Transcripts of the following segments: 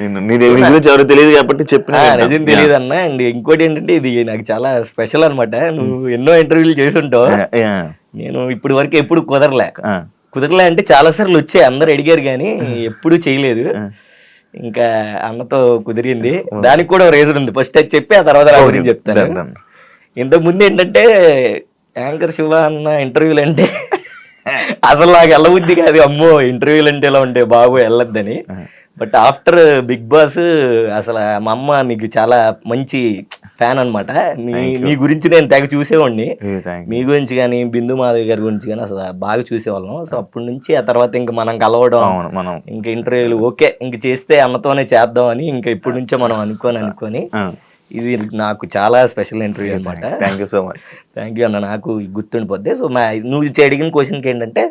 గురించి ఎవరు తెలియదు కాబట్టి చెప్పిన నిజం తెలియదు అన్న అండ్ ఇంకోటి ఏంటంటే ఇది నాకు చాలా స్పెషల్ అన్నమాట. నువ్వు ఎన్నో ఇంటర్వ్యూలు చేస్తుంటావు. నేను ఇప్పటి వరకు ఎప్పుడు కుదరలే. కుదరలే అంటే చాలా సార్లు వచ్చాయి. అందరు అడిగారు కానీ ఎప్పుడు చేయలేదు. ఇంకా అన్నతో కుదిరింది. దానికి కూడా రీజన్ ఉంది. ఫస్ట్ అది చెప్పి ఆ తర్వాత నా గురించి చెప్తాను. ఇంతకు ముందు ఏంటంటే యాంకర్ శివ అన్న ఇంటర్వ్యూలు అంటే అసలు నాకు వెళ్ళబుద్ధి కాదు. అమ్మో ఇంటర్వ్యూలు అంటే ఎలా ఉంటే బాబు వెళ్ళొద్దని. బట్ ఆఫ్టర్ బిగ్ బాస్ అసలు మా అమ్మ నీకు చాలా మంచి ఫ్యాన్ అన్నమాట. నీ నీ గురించి నేను తెగ చూసేవాడిని. మీ గురించి కానీ బిందు మాధవి గారి గురించి కానీ అసలు బాగా చూసేవాళ్ళం. సో అప్పటి నుంచి ఆ తర్వాత ఇంకా మనం కలవడం మనం ఇంకా ఇంటర్వ్యూలు ఓకే ఇంక చేస్తే అన్నతోనే చేద్దాం అని ఇంకా ఇప్పటి నుంచే మనం అనుకొని అనుకొని ఇది నాకు చాలా స్పెషల్ ఇంటర్వ్యూ అనమాట thank you so much thank you అన్న నాకు గుర్తుండిపోద్ది. సో మా నువ్వు అడిగిన క్వశ్చన్కి ఏంటంటే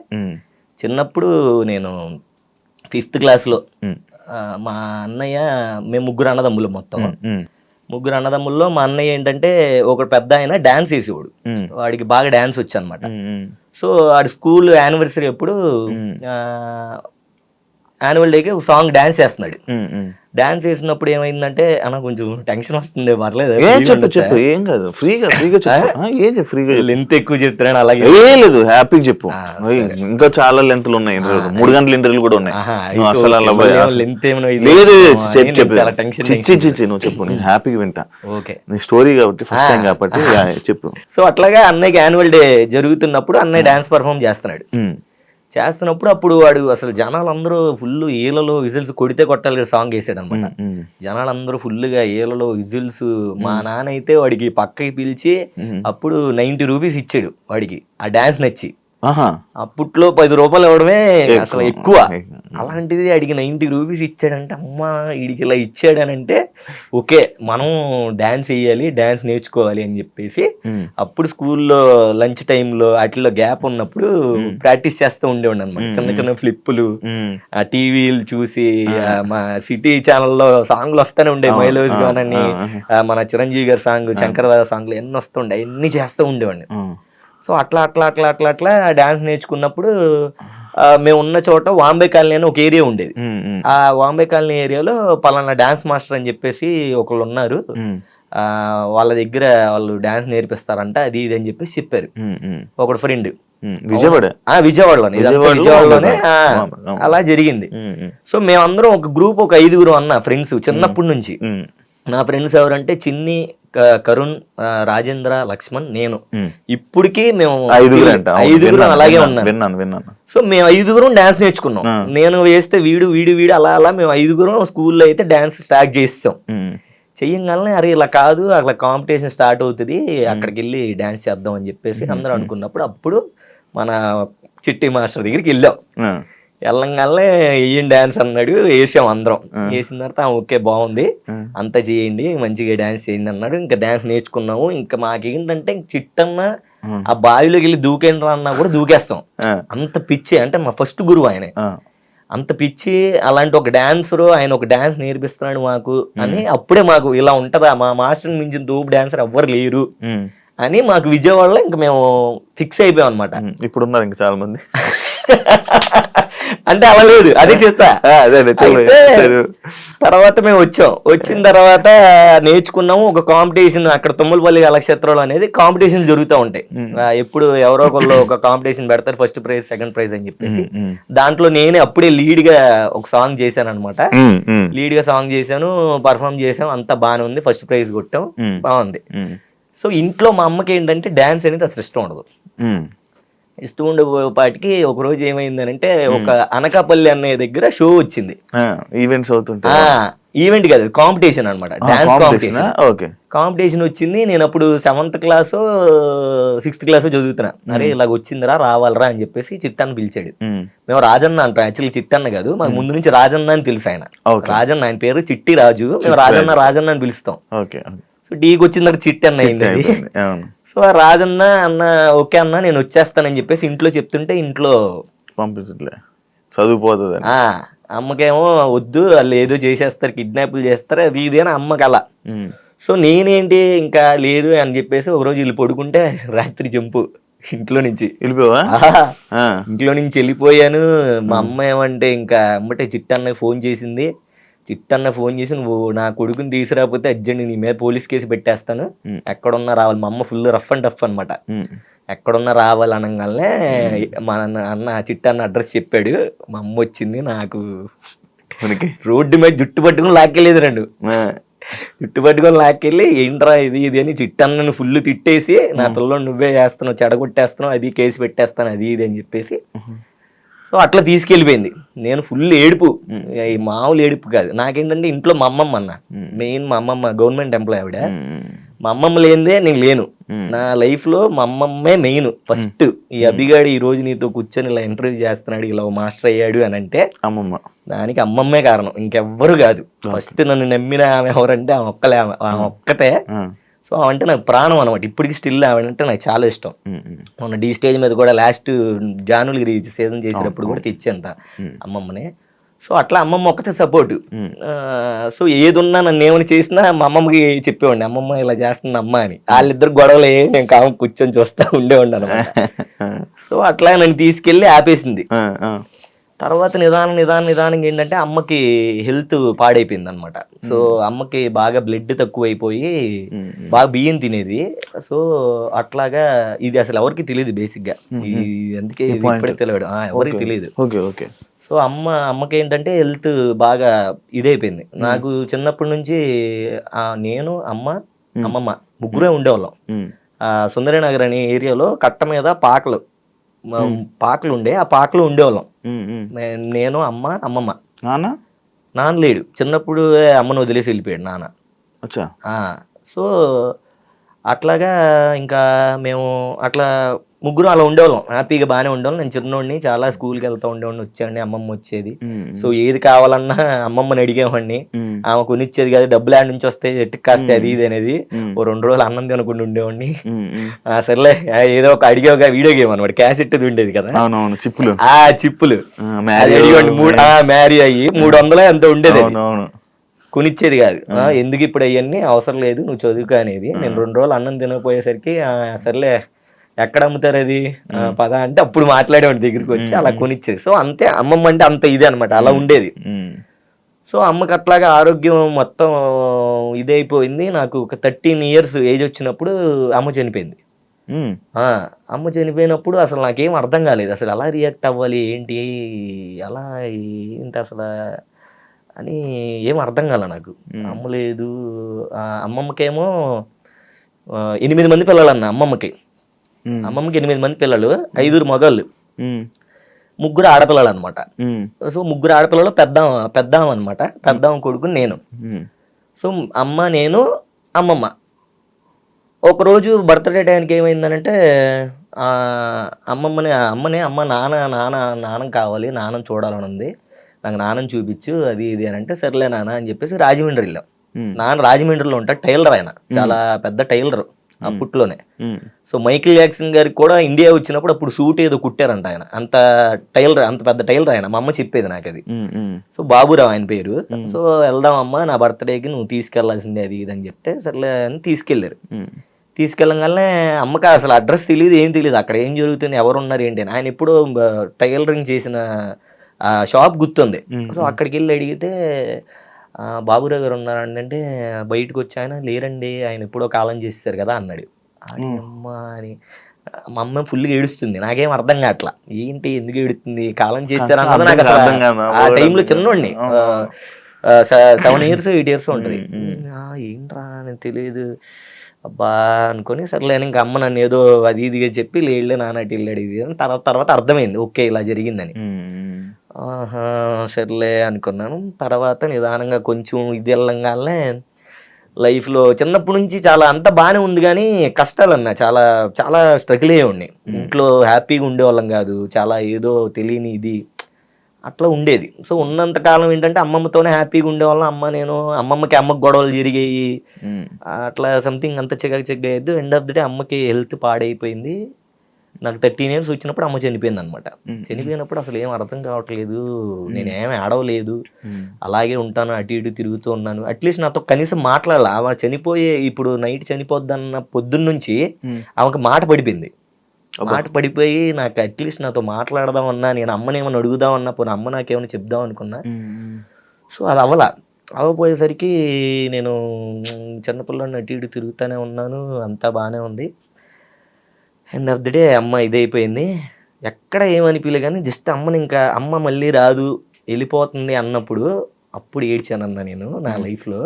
చిన్నప్పుడు నేను ఫిఫ్త్ క్లాస్లో మా అన్నయ్య మేము ముగ్గురు అన్నదమ్ములు మొత్తం. ముగ్గురు అన్నదమ్ముల్లో మా అన్నయ్య ఏంటంటే ఒక పెద్ద ఆయన డాన్స్ వేసేవాడు. వాడికి బాగా డాన్స్ వచ్చు అనమాట సో ఆడి స్కూల్ యానివర్సరీ అప్పుడు యాన్యువల్ డేకి ఒక సాంగ్ డాన్స్ చేస్తున్నాడు. డాన్స్ చేసినప్పుడు ఏమైందంటే అన్న కొంచెం టెన్షన్ వస్తుంది పర్లేదు ఏ చెప్పు చెప్పు ఏం కాదు ఫ్రీగా ఫ్రీగా చెప్పు. ఏం ఫ్రీగా. లెంత్ ఎక్కువ చెప్తున్నాను అలాగే ఏ లేదు హ్యాపీగా చెప్పు. ఇంకా చాలా లెంత్లు ఉన్నాయి ఇంటర్వ్యూలు. మూడు గంటల ఇంటర్వ్యూలు కూడా ఉన్నాయి. అసలు అలా ఇది. లేదు చెప్పు చెప్పు. చిచ్చి చిచ్చి నువ్వు చెప్పు నేను హ్యాపీగా వింటా. ఓకే. నీ స్టోరీ కాబట్టి ఫస్ట్ టైం కాబట్టి చెప్పు. సో అట్లాగా అన్నయ్యకి యాన్యువల్ డే జరుగుతున్నప్పుడు అన్నయ్య డాన్స్ పర్ఫామ్ చేస్తున్నాడు. చేస్తున్నప్పుడు అప్పుడు వాడు అసలు జనాలు అందరూ ఫుల్ ఈలలో విజిల్స్ కొడితే కొట్టాలి సాంగ్ వేసాడు అనమాట జనాలందరూ ఫుల్గా ఏలలో విజిల్స్ మా నాన్న అయితే వాడికి పక్కకి పిలిచి. అప్పుడు నైంటీ రూపీస్ ఇచ్చాడు వాడికి ఆ డాన్స్ నచ్చి. అప్పట్లో పది రూపాయలు ఇవ్వడమే. అసలు ఎక్కువ. అలాంటిది అడిగి నైంటీ రూపీస్ ఇచ్చాడంటే అమ్మా వీడికి ఇలా ఇచ్చాడనంటే ఓకే మనం డాన్స్ వేయాలి డాన్స్ నేర్చుకోవాలి అని చెప్పేసి అప్పుడు స్కూల్లో లంచ్ టైంలో వాటిలో గ్యాప్ ఉన్నప్పుడు ప్రాక్టీస్ చేస్తూ ఉండేవాడు అనమాట చిన్న చిన్న ఫ్లిప్పులు ఆ టీవీలు చూసి మా సిటీ ఛానల్లో సాంగ్లు వస్తూనే ఉండే మైలోజ్ ఆ, ఆ, మన చిరంజీవి గారి సాంగ్ శంకర్ సాంగ్లు ఎన్ని వస్తుండే ఎన్ని చేస్తూ ఉండేవాడిని. సో అట్లా అట్లా అట్లా అట్లా అట్లా డాన్స్ నేర్చుకున్నప్పుడు మేము ఉన్న చోట వాంబే కాలనీ అని ఒక ఏరియా ఉండేది. ఆ వాంబే కాలనీ ఏరియాలో పలానా డాన్స్ మాస్టర్ అని చెప్పేసి ఒకళ్ళు ఉన్నారు. వాళ్ళ దగ్గర వాళ్ళు డాన్స్ నేర్పిస్తారంట అది ఇది అని చెప్పేసి చెప్పారు. ఒకడు ఫ్రెండ్. విజయవాడ? ఆ విజయవాడలోనే. విజయవాడలోనే. అలా జరిగింది. సో మేమందరం ఒక గ్రూప్ ఒక ఐదుగురు అన్న ఫ్రెండ్స్ చిన్నప్పటి నుంచి. నా ఫ్రెండ్స్ ఎవరంటే చిన్ని కరుణ్ రాజేంద్ర లక్ష్మణ్ నేను. ఇప్పటికీ మేము ఐదుగురు అలాగే విన్నాను సో మేము ఐదుగురం డాన్స్ నేర్చుకున్నాం. నేను వేస్తే వీడు వీడు వీడు అలా అలా మేము ఐదుగురం స్కూల్లో అయితే డాన్స్ స్టార్ట్ చేస్తాం చెయ్యంగానే అరే ఇలా కాదు అట్లా కాంపిటీషన్ స్టార్ట్ అవుతుంది అక్కడికి వెళ్ళి డాన్స్ చేద్దాం అని చెప్పేసి అందరూ అనుకున్నప్పుడు అప్పుడు మన చిట్టి మాస్టర్ దగ్గరికి వెళ్ళాం. వెళ్ళంగానే వెయ్యం డాన్స్ అన్నాడు వేసాం అందరం. వేసిన తర్వాత "ఆ, ఓకే బాగుంది. అంతా చేయండి మంచిగా డాన్స్ చేయండి అన్నాడు. ఇంకా డాన్స్ నేర్చుకున్నాము. ఇంకా మాకేంటంటే చిట్టన్న ఆ. బావిలోకి వెళ్ళి దూకేండి రా అన్నా కూడా దూకేస్తాం. అంత పిచ్చి అంటే మా ఫస్ట్ గురువు ఆయన. అంత పిచ్చి అలాంటి ఒక డాన్సర్ ఆయన ఒక డాన్స్ నేర్పిస్తున్నాడు మాకు అని అప్పుడే మాకు ఇలా ఉంటదా మా మాస్టర్ మించిన దూపు డాన్సర్ ఎవ్వరు లేరు అని మాకు విజయవాడలో ఇంకా మేము ఫిక్స్ అయిపోయాం అనమాట. ఇప్పుడు ఉన్నారు ఇంకా చాలా మంది అంటే అలా లేదు అదే చెప్తా. తర్వాత మేము వచ్చాం. వచ్చిన తర్వాత నేర్చుకున్నాము ఒక కాంపిటీషన్ అక్కడ తుమ్మలపల్లి కళాక్షేత్రంలో అనేది కాంపిటీషన్ జరుగుతూ ఉంటాయి. ఎప్పుడు ఎవరో ఒకళ్ళు ఒక కాంపిటీషన్ పెడతారు ఫస్ట్ ప్రైజ్ సెకండ్ ప్రైజ్ అని చెప్పేసి. దాంట్లో నేనే అప్పుడే లీడ్గా ఒక సాంగ్ చేశాను అనమాట లీడ్గా సాంగ్ చేశాను పర్ఫామ్ చేసాం అంతా బాగానే ఉంది. ఫస్ట్ ప్రైజ్ కొట్టాం బాగుంది. సో ఇంట్లో మా అమ్మకి ఏంటంటే డాన్స్ అనేది అసలు ఇష్టం ఉండదు. ఇష్టం ఉండేపాటికి ఒక రోజు ఏమైందనంటే ఒక అనకాపల్లి అనే దగ్గర షో వచ్చింది. ఈవెంట్స్ అవుతుంటాయి. ఆ ఈవెంట్ కాదు కాంపిటీషన్ అనమాట డాన్స్ కాంపిటీషన్? ఓకే. కాంపిటీషన్ వచ్చింది నేను అప్పుడు సెవెంత్ క్లాస్ సిక్స్త్ క్లాస్ చదువుతున్నా. అరే ఇలాగ వచ్చిందిరా రావాలరా అని చెప్పేసి చిట్టన్న పిలిచాడు. మేము. రాజన్న అంటాం యాక్చువల్లీ చిట్టన్న కాదు మాకు ముందు నుంచి రాజన్న అని తెలుసు ఆయన. రాజన్న ఆయన పేరు చిట్టి రాజు. మేము రాజన్న రాజన్న అని పిలుస్తాం. సో డీకి వచ్చిందాక చిట్టి అన్న అయింది సో ఆ రాజన్న అన్న ఓకే అన్న నేను వచ్చేస్తానని చెప్పేసి ఇంట్లో చెప్తుంటే ఇంట్లో పంపించట్లే. చదువుపోతుంది అమ్మకేమో వద్దు వాళ్ళు ఏదో చేసేస్తారు కిడ్నాప్లు చేస్తారు అది ఇది అని అమ్మకి అలా సో నేనేంటి ఇంకా లేదు అని చెప్పేసి ఒక రోజు వీళ్ళు పడుకుంటే రాత్రి జంపు ఇంట్లో నుంచి. వెళ్ళిపోవా? ఇంట్లో నుంచి వెళ్ళిపోయాను. మా అమ్మ ఏమంటే ఇంకా అమ్మటే చిట్టన్నకి ఫోన్ చేసింది. చిట్టన్న ఫోన్ చేసి నువ్వు నా కొడుకుని తీసుకురాకపోతే అర్జెంట్ నీ మీద పోలీస్ కేసు పెట్టేస్తాను. ఎక్కడున్నా రావాలి. మా అమ్మ ఫుల్ రఫ్ అండ్ టఫ్ అనమాట. ఎక్కడున్నా రావాలి అనగానే మా అన్న చిట్టన్న అడ్రస్ చెప్పాడు. మా అమ్మ వచ్చింది నాకు. రోడ్డు మీద జుట్టు పట్టుకుని లాక్కెళ్ళేది రెండు జుట్టు పట్టుకొని లాక్కెళ్ళి ఏంట్రా ఇది ఇది అని చిట్టన్నను ఫుల్ తిట్టేసి నా పిల్లలు నువ్వే చేస్తున్నావు చెడగొట్టేస్తున్నావు అది కేసు పెట్టేస్తాను అది ఇది అని చెప్పేసి సో అట్లా తీసుకెళ్ళిపోయింది. నేను ఫుల్ ఏడుపు. ఈ మామూలు ఏడుపు కాదు. నాకేంటంటే ఇంట్లో మా అమ్మమ్మ అన్న. మెయిన్ మా అమ్మమ్మ గవర్నమెంట్ ఎంప్లాయ్ ఆవిడ. మా అమ్మమ్మ లేనిదే నేను లేను. నా లైఫ్లో మా అమ్మమ్మే మెయిన్ ఫస్ట్ ఈ అభిగాడు ఈ రోజు నీతో కూర్చొని ఇలా ఇంటర్వ్యూ చేస్తున్నాడు ఇలా మాస్టర్ అయ్యాడు అని అంటే అమ్మమ్మ. దానికి అమ్మమ్మే కారణం. ఇంకెవ్వరు కాదు. ఫస్ట్ నన్ను నమ్మిన ఆమె ఎవరంటే ఆమె ఒక్కలే ఆమె. ఆ. సో ఆమె అంటే నాకు ప్రాణం అనమాట ఇప్పటికి స్టిల్ ఆమె అంటే నాకు చాలా ఇష్టం. మొన్న డీ స్టేజ్ మీద కూడా లాస్ట్ జానులగిరి సీజన్ చేసినప్పుడు కూడా తెచ్చేంత ఉమ్. అమ్మమ్మనే. సో అట్లా అమ్మమ్మ ఒక్కటే సపోర్ట్. సో ఏది ఉన్నా నన్ను ఏమని చేసినా మా అమ్మమ్మకి చెప్పేవాడిని. అమ్మమ్మ ఇలా చేస్తుంది అమ్మ అని. వాళ్ళిద్దరు గొడవలు ఏ నేను కాము కూర్చొని చూస్తా ఉండేవాడిని అనమాట సో అట్లా నన్ను తీసుకెళ్ళి ఆపేసింది. తర్వాత నిదానం నిదానం నిదానం ఏంటంటే అమ్మకి హెల్త్ పాడైపోయింది అనమాట సో అమ్మకి బాగా బ్లడ్ తక్కువైపోయి. బాగా బియ్యం తినేది. సో అట్లాగా ఇది అసలు ఎవరికి తెలియదు బేసిక్గా అందుకే తెలియదు. ఆ, ఎవరికి తెలియదు. Okay okay. సో అమ్మ అమ్మకి ఏంటంటే హెల్త్ బాగా ఇదైపోయింది. నాకు చిన్నప్పటి నుంచి నేను అమ్మ అమ్మమ్మ ముగ్గురే ఉండేవాళ్ళం. సుందరీనగర్ అనే ఏరియాలో కట్ట మీద పాకలు. పాకలు ఉండే ఆ పాకలు ఉండేవాళ్ళం. నేను అమ్మ అమ్మమ్మ. నాన్న? నాన్న లేడు. చిన్నప్పుడు అమ్మను వదిలేసి వెళ్ళిపోయాడు నాన్న. సో అట్లాగా ఇంకా మేము అట్లా ముగ్గురు అలా ఉండేవాళ్ళం. హ్యాపీగా బాగానే ఉండేవాళ్ళం. నేను చిన్నోడిని చాలా స్కూల్కి వెళ్తూ ఉండేవాడిని వచ్చాడిని అమ్మమ్మ వచ్చేది. సో ఏది కావాలన్నా అమ్మమ్మని అడిగేవాడిని. ఆమె కొనిచ్చేది కాదు డబ్బులు ఆడ నుంచి వస్తే ఎట్టుకు కాస్తే అది ఇది అనేది. ఓ రెండు రోజులు అన్నం తినకుండా ఉండేవాడిని. సర్లే ఏదో ఒక అడిగే ఒక వీడియో గేమ్ అనమాట క్యాసెట్ ఉండేది కదా. అవునవును చిప్పులు. ఆ చిప్పులు. మ్యారీ అయ్యి మూడు వందలు ఎంత ఉండేది కొనిచ్చేది కాదు. ఎందుకు ఇప్పుడు అవన్నీ అవసరం లేదు నువ్వు చదువుకో అనేది. నేను రెండు రోజులు అన్నం తినకపోయేసరికి సర్లే ఎక్కడ అమ్ముతారు అది? పద అంటే అప్పుడు మాట్లాడేవాడి దగ్గరికి వచ్చి అలా కొనిచ్చేది. సో అంతే అమ్మమ్మ అంటే అంత ఇదే అనమాట అలా ఉండేది. సో అమ్మకి అట్లాగా ఆరోగ్యం మొత్తం ఇదైపోయింది. నాకు ఒక థర్టీన్ ఇయర్స్ ఏజ్ వచ్చినప్పుడు అమ్మ చనిపోయింది. అమ్మ చనిపోయినప్పుడు అసలు నాకేం అర్థం కాలేదు. అసలు ఎలా రియాక్ట్ అవ్వాలి ఏంటి ఎలా ఏంటి అసలు అని ఏం అర్థం కాల నాకు. అమ్మ లేదు. అమ్మమ్మకేమో ఎనిమిది మంది పిల్లలు అన్న అమ్మమ్మకి. అమ్మమ్మకి ఎనిమిది మంది పిల్లలు ఐదుగురు మగళ్ళు. ముగ్గురు ఆడపిల్లలు అనమాట. సో ముగ్గురు ఆడపిల్లలు పెద్ద పెద్దాం అనమాట పెద్దాం కొడుకు నేను. సో అమ్మ నేను అమ్మమ్మ. ఒకరోజు బర్త్డే టైంకి ఏమైందనంటే అమ్మమ్మని అమ్మని అమ్మ నాన్న నాన్న నాన్న కావాలి నాన్న చూడాలని ఉంది నాకు నాన్నని చూపించు అది ఇది అని అంటే సర్లే నాన్న అని చెప్పేసి రాజమండ్రి వెళ్ళాం. నాన్న రాజమండ్రిలో ఉంటాడు టైలర్ ఆయన. చాలా పెద్ద టైలర్ అప్పట్లోనే ఉమ్. సో మైకిల్ జాక్సన్ గారికి కూడా ఇండియా వచ్చినప్పుడు అప్పుడు సూట్ ఏదో కుట్టారంట ఆయన. అంత టైలర్ అంత పెద్ద టైలర్ ఆయన. మా అమ్మ చెప్పేది నాకు అది. సో బాబురావు ఆయన పేరు. సో వెళ్దాం అమ్మా నా బర్త్డేకి నువ్వు తీసుకెళ్ళాల్సిందే అది ఇది అని చెప్తే సర్లే అని తీసుకెళ్ళారు. తీసుకెళ్ళగానే అమ్మకి అసలు అడ్రస్ తెలియదు ఏం తెలియదు. అక్కడ ఏం జరుగుతుంది ఎవరు ఉన్నారు ఏంటి అని. ఆయన ఎప్పుడో టైలరింగ్ చేసిన ఆ షాప్ గుర్తుంది. సో అక్కడికి వెళ్ళి అడిగితే "ఆ, బాబురావు గారు ఉన్నారండి అంటే బయటకు వచ్చి ఆయన లేరండి ఆయన ఎప్పుడో కాలం చేస్తారు కదా అన్నాడు. "ఆడి అమ్మ అని మా అమ్మ ఫుల్గా ఏడుస్తుంది నాకేం అర్థం కావట్లా. ఏంటి ఎందుకు ఏడుతుంది కాలం చేశారు అన్నది నాకు అసలు. ఆ టైంలో చిన్నోడిని. సెవెన్ ఇయర్స్ ఎయిట్ ఇయర్స్ ఉంటుంది. "ఆ, ఏంట్రా అని తెలియదు అబ్బా అనుకొని సర్లే ఇంకా అమ్మ నన్ను ఏదో అది ఇదిగా చెప్పి లేళ్ళే నాన్న అటు వెళ్ళాడు ఇది తర్వాత తర్వాత అర్థమైంది ఓకే ఇలా జరిగిందని. ఆహా సర్లే అనుకున్నాను. తర్వాత నిదానంగా కొంచెం ఇది వెళ్ళంగానే లైఫ్లో చిన్నప్పటి నుంచి చాలా అంత బాగానే ఉంది కానీ కష్టాలు అన్న చాలా చాలా స్ట్రగుల్ అయ్యే ఉన్నాయి ఇంట్లో హ్యాపీగా ఉండేవాళ్ళం కాదు చాలా ఏదో తెలియని ఇది అట్లా ఉండేది. సో ఉన్నంత కాలం ఏంటంటే అమ్మమ్మతోనే హ్యాపీగా ఉండేవాళ్ళం. అమ్మ నేను అమ్మమ్మకి అమ్మకి గొడవలు జరిగాయి. అట్లా సంథింగ్ అంత చెగ చెగ్గ అయ్యద్దు ఎండ్ ఆఫ్ ది డే అమ్మకి హెల్త్ పాడైపోయింది. నాకు థర్టీన్ ఇయర్స్ వచ్చినప్పుడు అమ్మ చనిపోయింది అనమాట చనిపోయినప్పుడు అసలు ఏం అర్థం కావట్లేదు. నేను ఏమి ఆడవలేదు. అలాగే ఉంటాను అటు ఇటు తిరుగుతూ ఉన్నాను. అట్లీస్ట్ నాతో కనీసం మాట్లాడాలి? ఆమె చనిపోయే ఇప్పుడు నైట్ చనిపోద్దన్న పొద్దున్న నుంచి. ఆమెకు మాట పడిపోయింది. మాట పడిపోయి నాకు అట్లీస్ట్ నాతో మాట్లాడదామన్నా నేను అమ్మని ఏమైనా అడుగుదామన్నా పోనీ అమ్మ నాకేమైనా చెప్దాం అనుకున్నా. సో అది అవ్వలా. అవ్వపోయేసరికి నేను చిన్నపిల్లని అటు ఇటు తిరుగుతూనే ఉన్నాను. అంతా బాగానే ఉంది. ఎండ్ ఆఫ్ ది డే అమ్మ ఇదైపోయింది. ఎక్కడ ఏమనిపించలే కానీ జస్ట్ అమ్మని ఇంకా అమ్మ మళ్ళీ రాదు వెళ్ళిపోతుంది అన్నప్పుడు అప్పుడు ఏడ్చానన్న నేను నా లైఫ్లో.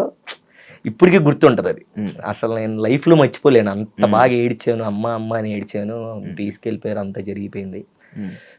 ఇప్పటికీ గుర్తుంటుంది అది అసలు నేను లైఫ్లో మర్చిపోలేను. అంత బాగా ఏడ్చాను అమ్మ అమ్మ అని ఏడ్చాను తీసుకెళ్ళిపోయారు అంతా జరిగిపోయింది.